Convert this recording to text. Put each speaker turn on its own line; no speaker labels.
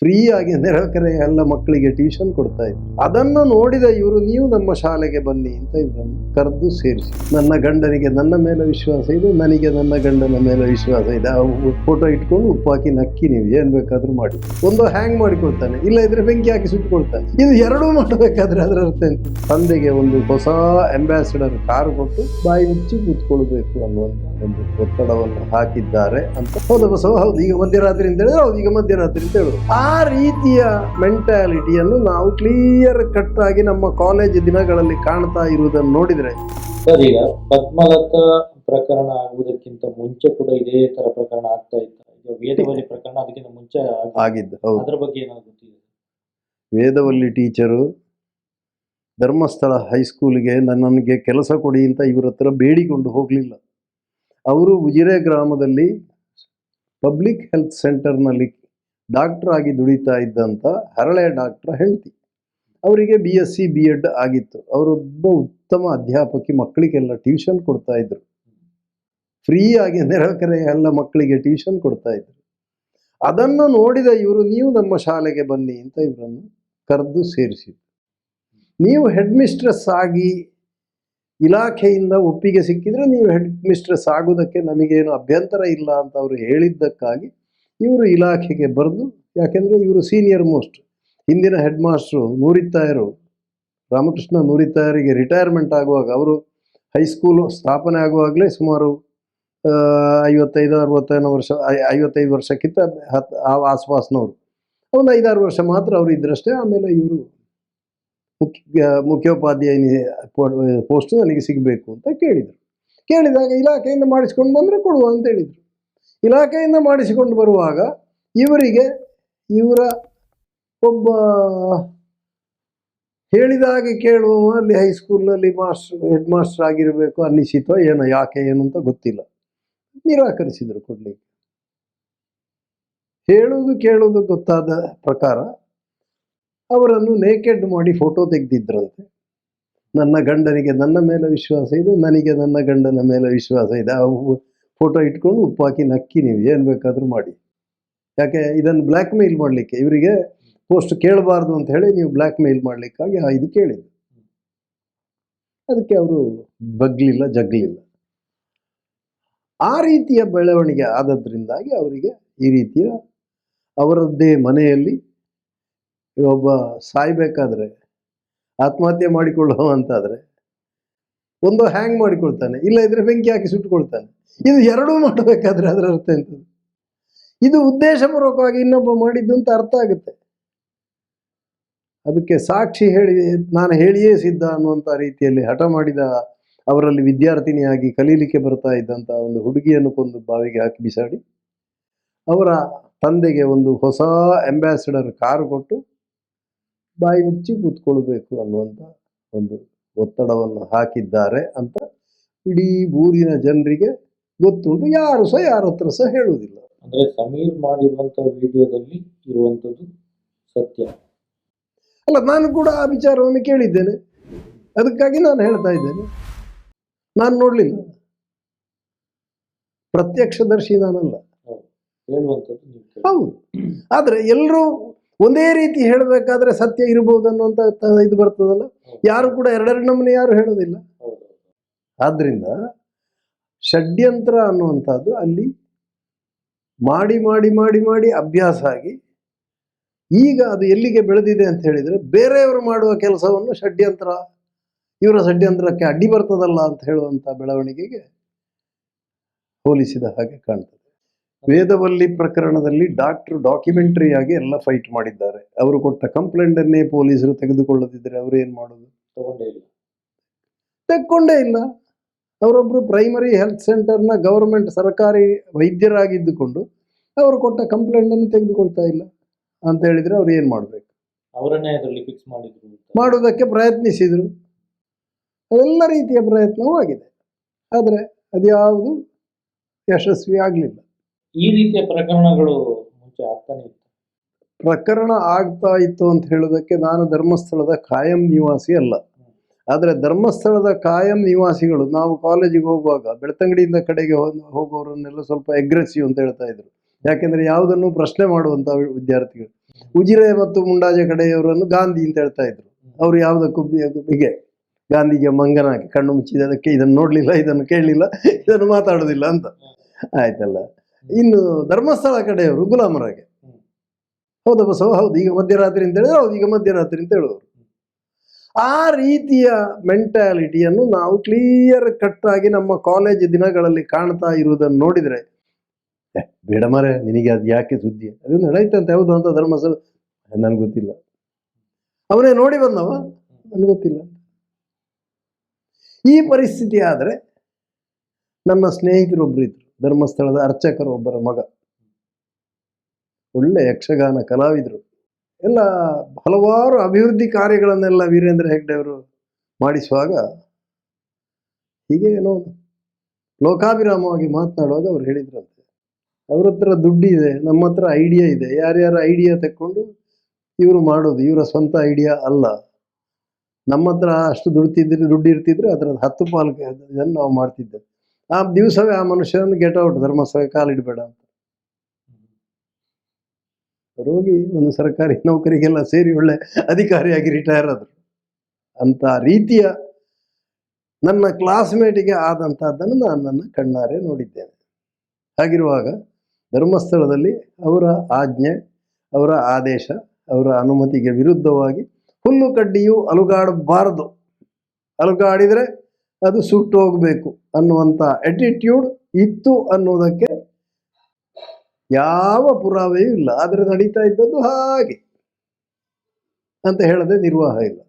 ಫ್ರೀಯಾಗಿ ನೆರೆಕರೆ ಎಲ್ಲ ಮಕ್ಕಳಿಗೆ ಟ್ಯೂಷನ್ ಕೊಡ್ತಾ ಇದ್ರು. ಅದನ್ನು ನೋಡಿದ ಇವರು, ನೀವು ನಮ್ಮ ಶಾಲೆಗೆ ಬನ್ನಿ ಅಂತ ಇವರನ್ನು ಕರೆದು ಸೇರಿಸಿ. ನನ್ನ ಗಂಡನಿಗೆ ನನ್ನ ಮೇಲೆ ವಿಶ್ವಾಸ ಇದೆ, ನನಗೆ ನನ್ನ ಗಂಡನ ಮೇಲೆ ವಿಶ್ವಾಸ ಇದೆ. ಫೋಟೋ ಇಟ್ಕೊಂಡು ಉಪ್ಪು ಹಾಕಿ ನಕ್ಕಿ ನೀವು ಏನ್ ಬೇಕಾದ್ರೂ ಮಾಡಿ. ಒಂದು ಹ್ಯಾಂಗ್ ಮಾಡಿಕೊಳ್ತಾನೆ ಇಲ್ಲ ಇದ್ರೆ ಬೆಂಕಿ ಹಾಕಿ ಸುಟ್ಕೊಳ್ತಾನೆ ಇದು ಎರಡೂ ಮಾಡಬೇಕಾದ್ರೆ ಅದರ ಅರ್ಥ ತಂದೆಗೆ ಒಂದು ಹೊಸ ಅಂಬಾಸಿಡರ್ ಕಾರು ಕೊಟ್ಟು ಬಾಯಿ ಮುಚ್ಚಿ ಕೂತ್ಕೊಳ್ಬೇಕು ಅನ್ನುವಂತ ಒಂದು ಒತ್ತಡವನ್ನು ಹಾಕಿದ್ದಾರೆ ಅಂತ. ಹೌದು ಬಸವ ಹೌದು ಈಗ ಮಧ್ಯರಾತ್ರಿ ಅಂತ ಹೇಳಿದ್ರೆ ಹೌದು ಈಗ ಮಧ್ಯರಾತ್ರಿ ಅಂತ ಹೇಳುದು. ಆ ರೀತಿಯ ಮೆಂಟಾಲಿಟಿಯನ್ನು ನಾವು ಕ್ಲಿಯರ್ ಕಟ್ ಆಗಿ ನಮ್ಮ ಕಾಲೇಜ್ ದಿನಗಳಲ್ಲಿ ಕಾಣ್ತಾ ಇರುವುದನ್ನು ನೋಡಿದ್ರೆ.
ಸರ್ ಈಗ ಪದ್ಮಲತಾ ಪ್ರಕರಣ ಆಗುವುದಕ್ಕಿಂತ ಮುಂಚೆ ಕೂಡ ಇದೇ ತರ ಪ್ರಕರಣ ಆಗ್ತಾ ಇತ್ತು. ವೇದವಲ್ಲಿ ಪ್ರಕರಣ ಅದಕ್ಕಿಂತ ಮುಂಚೆ ಆಗಿ-
ಆಗಿದ್ದು ಹೌದು.
ಅದ್ರ ಬಗ್ಗೆ ಏನಾದ್ರು ಗೊತ್ತಿದೆ
ವೇದವಲ್ಲಿ ಟೀಚರು ಧರ್ಮಸ್ಥಳ ಹೈಸ್ಕೂಲಿಗೆ ನನ್ನನಿಗೆ ಕೆಲಸ ಕೊಡಿ ಅಂತ ಇವ್ರ ಹತ್ರ ಬೇಡಿಕೊಂಡು ಹೋಗಲಿಲ್ಲ. ಅವರು ಉಜಿರೆ ಗ್ರಾಮದಲ್ಲಿ ಪಬ್ಲಿಕ್ ಹೆಲ್ತ್ ಸೆಂಟರ್ನಲ್ಲಿ ಡಾಕ್ಟರ್ ಆಗಿ ದುಡಿತಾ ಇದ್ದಂಥ ಹರಳೆ ಡಾಕ್ಟರ್ ಹೆಂಡತಿ. ಅವರಿಗೆ B S C B Ed ಆಗಿತ್ತು. ಅವರೊಬ್ಬ ಉತ್ತಮ ಅಧ್ಯಾಪಕಿ, ಮಕ್ಕಳಿಗೆಲ್ಲ ಟ್ಯೂಷನ್ ಕೊಡ್ತಾ ಇದ್ರು. ಫ್ರೀಯಾಗಿ ನೆರೆಕೆರೆ ಎಲ್ಲ ಮಕ್ಕಳಿಗೆ ಟ್ಯೂಷನ್ ಕೊಡ್ತಾ ಇದ್ರು. ಅದನ್ನು ನೋಡಿದ ಇವರು, ನೀವು ನಮ್ಮ ಶಾಲೆಗೆ ಬನ್ನಿ ಅಂತ ಇವರನ್ನು ಕರೆದು ಸೇರಿಸಿದ್ರು. ನೀವು ಹೆಡ್ ಮಿಸ್ಟ್ರೆಸ್ ಆಗಿ ಇಲಾಖೆಯಿಂದ ಒಪ್ಪಿಗೆ ಸಿಕ್ಕಿದ್ರೆ ನೀವು ಹೆಡ್ ಮಿಸ್ಟ್ರೆಸ್ ಆಗೋದಕ್ಕೆ ನಮಗೇನು ಅಭ್ಯಂತರ ಇಲ್ಲ ಅಂತ ಅವರು ಹೇಳಿದ್ದಕ್ಕಾಗಿ ಇವರು ಇಲಾಖೆಗೆ ಬರೆದು, ಯಾಕೆಂದರೆ ಇವರು ಸೀನಿಯರ್ ಮೋಸ್ಟ್ ಹಿಂದಿನ ಹೆಡ್ ಮಾಸ್ಟ್ರು ನೂರಿತ್ತಾಯರು ರಾಮಕೃಷ್ಣ ನೂರಿತ್ತಾಯರಿಗೆ ರಿಟೈರ್ಮೆಂಟ್ ಆಗುವಾಗ ಅವರು ಹೈಸ್ಕೂಲು ಸ್ಥಾಪನೆ ಆಗುವಾಗಲೇ ಸುಮಾರು ಐವತ್ತೈದು, ಅರವತ್ತೈದು ವರ್ಷ ಐವತ್ತೈದು ವರ್ಷಕ್ಕಿಂತ ಹತ್ತು ಆಸ್ಪಾಸ್ನವರು. ಒಂದು ಐದಾರು ವರ್ಷ ಮಾತ್ರ ಅವರು ಇದ್ದರಷ್ಟೇ ಆಮೇಲೆ ಇವರು ಮುಖ್ಯ ಮುಖ್ಯೋಪಾಧ್ಯಾಯ ಪೋಸ್ಟ್ ನನಗೆ ಸಿಗಬೇಕು ಅಂತ ಕೇಳಿದರು. ಕೇಳಿದಾಗ ಇಲಾಖೆಯಿಂದ ಮಾಡಿಸ್ಕೊಂಡು ಬಂದರೆ ಕೊಡುವ ಅಂತ ಹೇಳಿದರು. ಇಲಾಖೆಯಿಂದ ಮಾಡಿಸಿಕೊಂಡು ಬರುವಾಗ ಇವರಿಗೆ ಇವರ ಒಬ್ಬ ಹೇಳಿದಾಗೆ ಕೇಳುವ ಅಲ್ಲಿ ಹೈಸ್ಕೂಲ್ನಲ್ಲಿ ಮಾಸ್ಟರ್ ಹೆಡ್ ಮಾಸ್ಟರ್ ಆಗಿರಬೇಕು ಅನ್ನಿಸಿತೋ ಏನೋ, ಯಾಕೆ ಏನು ಅಂತ ಗೊತ್ತಿಲ್ಲ. ನಿರಾಕರಿಸಿದರು ಕೊಡ್ಲಿಕ್ಕೆ. ಹೇಳುವುದು ಕೇಳುವುದು ಗೊತ್ತಾದ ಪ್ರಕಾರ ಅವರನ್ನು ನೇಕೆಡ್ ಮಾಡಿ ಫೋಟೋ ತೆಗೆದಿದ್ರಂತೆ. ನನ್ನ ಗಂಡನಿಗೆ ನನ್ನ ಮೇಲೆ ವಿಶ್ವಾಸ ಇದೆ, ನನಗೆ ನನ್ನ ಗಂಡನ ಮೇಲೆ ವಿಶ್ವಾಸ ಇದೆ. ಆ ಫೋಟೋ ಇಟ್ಕೊಂಡು ಉಪ್ಪು ನಕ್ಕಿ ನೀವು ಏನು ಬೇಕಾದರೂ ಮಾಡಿ. ಯಾಕೆ ಇದನ್ನು ಬ್ಲ್ಯಾಕ್ ಮೇಲ್ ಮಾಡಲಿಕ್ಕೆ? ಇವರಿಗೆ ಪೋಸ್ಟ್ ಕೇಳಬಾರ್ದು ಅಂತ ಹೇಳಿ ನೀವು ಬ್ಲ್ಯಾಕ್ ಮೇಲ್ ಮಾಡಲಿಕ್ಕಾಗಿ ಇದು ಕೇಳಿದ್ದು. ಅದಕ್ಕೆ ಅವರು ಬಗ್ಲಿಲ್ಲ, ಜಗ್ಲಿಲ್ಲ. ಆ ರೀತಿಯ ಬೆಳವಣಿಗೆ ಆದದ್ರಿಂದಾಗಿ ಅವರಿಗೆ ಈ ರೀತಿಯ ಅವರದ್ದೇ ಮನೆಯಲ್ಲಿ ಒಬ್ಬ ಸಾಯ್ಬೇಕಾದ್ರೆ ಆತ್ಮಹತ್ಯೆ ಮಾಡಿಕೊಳ್ಳೋ ಅಂತಾದ್ರೆ ಒಂದು ಹ್ಯಾಂಗ್ ಮಾಡಿಕೊಳ್ತಾನೆ, ಇಲ್ಲ ಇದ್ರೆ ಬೆಂಕಿ ಹಾಕಿ ಸುಟ್ಟುಕೊಳ್ತಾನೆ. ಇದು ಎರಡೂ ಮಾಡಬೇಕಾದ್ರೆ ಅದರ ಅರ್ಥ ಎಂತದ್ದು ಇದು ಉದ್ದೇಶಪೂರ್ವಕವಾಗಿ ಇನ್ನೊಬ್ಬ ಮಾಡಿದ್ದು ಅಂತ ಅರ್ಥ ಆಗುತ್ತೆ. ಅದಕ್ಕೆ ಸಾಕ್ಷಿ ಹೇಳಿ, ನಾನು ಹೇಳಿಯೇ ಸಿದ್ಧ ಅನ್ನುವಂಥ ರೀತಿಯಲ್ಲಿ ಹಠ ಮಾಡಿದ ಅವರಲ್ಲಿ ವಿದ್ಯಾರ್ಥಿನಿಯಾಗಿ ಕಲೀಲಿಕ್ಕೆ ಬರ್ತಾ ಇದ್ದಂಥ ಒಂದು ಹುಡುಗಿಯನ್ನು ಕೊಂದು ಬಾವಿಗೆ ಹಾಕಿ ಬಿಸಾಡಿ, ಅವರ ತಂದೆಗೆ ಒಂದು ಹೊಸ ಅಂಬಾಸಿಡರ್ ಕಾರು ಕೊಟ್ಟು ಬಾಯಿ ಮುಚ್ಚಿ ಕೂತ್ಕೊಳ್ಬೇಕು ಅನ್ನುವಂಥ ಒಂದು ಒತ್ತಡವನ್ನು ಹಾಕಿದ್ದಾರೆ ಅಂತ ಇಡೀ ಊರಿನ ಜನರಿಗೆ ಗೊತ್ತುಂಟು. ಯಾರು ಸಹ ಯಾರ ಹತ್ರ ಸಹ ಹೇಳುವುದಿಲ್ಲ.
ಅಂದ್ರೆ ಸಮೀರ್ ಮಾಡಿರುವಂಥ ವಿಡಿಯೋದಲ್ಲಿ ಇರುವಂತದ್ದು ಸತ್ಯ.
ಅಲ್ಲ ನಾನು ಕೂಡ ಆ ವಿಚಾರವನ್ನು ಕೇಳಿದ್ದೇನೆ. ಅದಕ್ಕಾಗಿ ನಾನು ಹೇಳ್ತಾ ಇದ್ದೇನೆ. ನಾನು ನೋಡಲಿಲ್ಲ. ಪ್ರತ್ಯಕ್ಷದರ್ಶಿ ನಾನಲ್ಲ. ಹೌದು. ಆದರೆ ಎಲ್ಲರೂ ಒಂದೇ ರೀತಿ ಹೇಳಬೇಕಾದ್ರೆ ಸತ್ಯ ಇರಬಹುದು ಅನ್ನುವಂಥ ಇದು ಬರ್ತದಲ್ಲ? ಯಾರು ಕೂಡ ಎರಡೆರಡು ನಮೂನೆ ಯಾರು ಹೇಳೋದಿಲ್ಲ. ಆದ್ರಿಂದ ಷಡ್ಯಂತ್ರ ಅನ್ನುವಂಥದ್ದು ಅಲ್ಲಿ ಮಾಡಿ ಮಾಡಿ ಮಾಡಿ ಮಾಡಿ ಅಭ್ಯಾಸ ಆಗಿ ಈಗ ಅದು ಎಲ್ಲಿಗೆ ಬೆಳೆದಿದೆ ಅಂತ ಹೇಳಿದರೆ ಬೇರೆಯವರು ಮಾಡುವ ಕೆಲಸವನ್ನು ಷಡ್ಯಂತ್ರ, ಇವರ ಷಡ್ಯಂತ್ರಕ್ಕೆ ಅಡ್ಡಿ ಬರ್ತದಲ್ಲ ಅಂತ ಹೇಳುವಂಥ ಬೆಳವಣಿಗೆಗೆ ಹೋಲಿಸಿದ ಹಾಗೆ ಕಾಣ್ತದೆ. ವೇದವಲ್ಲಿ ಪ್ರಕರಣದಲ್ಲಿ ಡಾಕ್ಟರ್ ಡಾಕ್ಯುಮೆಂಟರಿ ಆಗಿ ಎಲ್ಲ ಫೈಟ್ ಮಾಡಿದ್ದಾರೆ. ಅವರು ಕೊಟ್ಟ ಕಂಪ್ಲೇಂಟನ್ನೇ ಪೊಲೀಸರು ತೆಗೆದುಕೊಳ್ಳದಿದ್ದರೆ ಅವರು ಏನು ಮಾಡೋದು?
ತಗೊಂಡೇ ಇಲ್ಲ.
ತೆಕ್ಕೊಂಡೇ ಇಲ್ಲ. ಅವರೊಬ್ಬರು ಪ್ರೈಮರಿ ಹೆಲ್ತ್ ಸೆಂಟರ್ನ ಗೌರ್ಮೆಂಟ್ ಸರ್ಕಾರಿ ವೈದ್ಯರಾಗಿದ್ದುಕೊಂಡು ಅವರು ಕೊಟ್ಟ ಕಂಪ್ಲೇಂಟನ್ನು ತೆಗೆದುಕೊಳ್ತಾ ಇಲ್ಲ. ಅಂತ ಹೇಳಿದರೆ ಅವ್ರು ಏನು ಮಾಡಬೇಕು?
ಅವರನ್ನೇ ಅದರಲ್ಲಿ ಫಿಕ್ಸ್ ಮಾಡಿದ್ರು.
ಮಾಡೋದಕ್ಕೆ ಪ್ರಯತ್ನಿಸಿದರು. ಎಲ್ಲ ರೀತಿಯ ಪ್ರಯತ್ನವೂ ಆಗಿದೆ. ಆದರೆ ಅದ್ಯಾವುದು ಯಶಸ್ವಿ ಆಗಲಿಲ್ಲ.
ಈ ರೀತಿಯ ಪ್ರಕರಣಗಳು ಮುಂಚೆ ಆಗ್ತಾನೆ ಇತ್ತು.
ಪ್ರಕರಣ ಆಗ್ತಾ ಇತ್ತು ಅಂತ ಹೇಳೋದಕ್ಕೆ ನಾನು ಧರ್ಮಸ್ಥಳದ ಕಾಯಂ ನಿವಾಸಿ ಅಲ್ಲ. ಆದರೆ ಧರ್ಮಸ್ಥಳದ ಕಾಯಂ ನಿವಾಸಿಗಳು ನಾವು ಕಾಲೇಜಿಗೆ ಹೋಗುವಾಗ ಬೆಳ್ತಂಗಡಿಯಿಂದ ಕಡೆಗೆ ಹೋಗೋರನ್ನೆಲ್ಲ ಹೋಗುವವರನ್ನೆಲ್ಲ ಸ್ವಲ್ಪ ಎಗ್ರೆಸಿವ್ ಅಂತ ಹೇಳ್ತಾ ಇದ್ರು. ಯಾಕೆಂದ್ರೆ ಯಾವುದನ್ನು ಪ್ರಶ್ನೆ ಮಾಡುವಂಥ ವಿದ್ಯಾರ್ಥಿಗಳು. ಉಜಿರೆ ಮತ್ತು ಮುಂಡಾಜೆ ಕಡೆಯವರನ್ನು ಗಾಂಧಿ ಅಂತ ಹೇಳ್ತಾ ಇದ್ರು. ಅವರು ಯಾವುದಕ್ಕೂ ಹೀಗೆ ಗಾಂಧೀಜಿಯ ಮಂಗನಾಗಿ ಕಣ್ಣು ಮುಚ್ಚಿದದಕ್ಕೆ ಇದನ್ನು ನೋಡ್ಲಿಲ್ಲ ಇದನ್ನು ಕೇಳಲಿಲ್ಲ ಇದನ್ನು ಮಾತಾಡೋದಿಲ್ಲ ಅಂತ. ಆಯ್ತಲ್ಲ. ಇನ್ನು ಧರ್ಮಸ್ಥಳ ಕಡೆಯವರು ಗುಲಾಮರಾಗೆ. ಹೌದ ಬಸವ ಹೌದು ಈಗ ಮಧ್ಯರಾತ್ರಿ ಅಂತ ಹೇಳಿದ್ರೆ ಹೌದು ಈಗ ಮಧ್ಯರಾತ್ರಿ ಅಂತ ಹೇಳುವರು. ಆ ರೀತಿಯ ಮೆಂಟಾಲಿಟಿಯನ್ನು ನಾವು ಕ್ಲಿಯರ್ ಕಟ್ ಆಗಿ ನಮ್ಮ ಕಾಲೇಜ್ ದಿನಗಳಲ್ಲಿ ಕಾಣ್ತಾ ಇರುವುದನ್ನು ನೋಡಿದ್ರೆ "ಏ, ಬೇಡ ಮರೆ ನಿನಗೆ ಅದು ಯಾಕೆ ಸುದ್ದಿ? ಅದು ನಡೆಯುತ್ತಂತೆ ಹೌದು ಅಂತ ಧರ್ಮಸ್ಥಳ ನನಗೆ ಗೊತ್ತಿಲ್ಲ. ಅವನೇ ನೋಡಿ ಬಂದವ ನನಗೆ ಗೊತ್ತಿಲ್ಲ. ಈ ಪರಿಸ್ಥಿತಿ ಆದರೆ ನನ್ನ ಸ್ನೇಹಿತರೊಬ್ಬರು ಇದ್ರು. ಧರ್ಮಸ್ಥಳದ ಅರ್ಚಕರು ಒಬ್ಬರ ಮಗ. ಒಳ್ಳೆ ಯಕ್ಷಗಾನ ಕಲಾವಿದರು. ಎಲ್ಲ ಹಲವಾರು ಅಭಿವೃದ್ಧಿ ಕಾರ್ಯಗಳನ್ನೆಲ್ಲ ವೀರೇಂದ್ರ ಹೆಗ್ಡೆ ಅವರು ಮಾಡಿಸುವಾಗ ಹೀಗೆ ಏನೋ ಲೋಕಾಭಿರಾಮವಾಗಿ ಮಾತನಾಡುವಾಗ ಅವ್ರು ಹೇಳಿದ್ರಂತೆ. ಅವ್ರ ಹತ್ರ ದುಡ್ಡಿದೆ, ನಮ್ಮ ಹತ್ರ ಐಡಿಯಾ ಇದೆ. ಯಾರ್ಯಾರ ಐಡಿಯಾ ತಕ್ಕೊಂಡು ಇವರು ಮಾಡೋದು, ಇವರ ಸ್ವಂತ ಐಡಿಯಾ ಅಲ್ಲ. ನಮ್ಮ ಹತ್ರ ಅಷ್ಟು ದುಡ್ತಿದ್ರೆ ದುಡ್ಡು ಇರ್ತಿದ್ರೆ ಅದರ ಹತ್ತು ಪಾಲು ಇದನ್ನು ನಾವು ಮಾಡ್ತಿದ್ದೆ ಆ ದಿವಸವೇ ಆ ಮನುಷ್ಯನನ್ನು ಗೆಟ್ ಔಟ್ ಧರ್ಮಸ್ಥಳ ಕಾಲಿಡಬೇಡ ಅಂತ. ರೋಗಿ ಒಂದು ಸರ್ಕಾರಿ ನೌಕರಿಗೆಲ್ಲ ಸೇರಿ ಒಳ್ಳೆ ಅಧಿಕಾರಿಯಾಗಿ ರಿಟೈರ್ ಆದರು. ಅಂತ ರೀತಿಯ ನನ್ನ ಕ್ಲಾಸ್ಮೇಟಿಗೆ ಆದಂಥದ್ದನ್ನು ನಾನು ನನ್ನ ಕಣ್ಣಾರೆ ನೋಡಿದ್ದೇನೆ. ಹಾಗಿರುವಾಗ ಧರ್ಮಸ್ಥಳದಲ್ಲಿ ಅವರ ಆಜ್ಞೆ, ಅವರ ಆದೇಶ, ಅವರ ಅನುಮತಿಗೆ ವಿರುದ್ಧವಾಗಿ ಹುಲ್ಲು ಕಡ್ಡಿಯು ಅಲುಗಾಡಬಾರದು. ಅಲುಗಾಡಿದರೆ ಅದು ಸುಟ್ಟು ಹೋಗಬೇಕು ಅನ್ನುವಂಥ ಅಟಿಟ್ಯೂಡ್ ಇತ್ತು ಅನ್ನೋದಕ್ಕೆ ಯಾವ ಪುರಾವೆಯೂ ಇಲ್ಲ. ಆದರೆ ನಡೀತಾ ಇದ್ದದ್ದು ಹಾಗೆ ಅಂತ ಹೇಳದೆ ನಿರ್ವಾಹ ಇಲ್ಲ.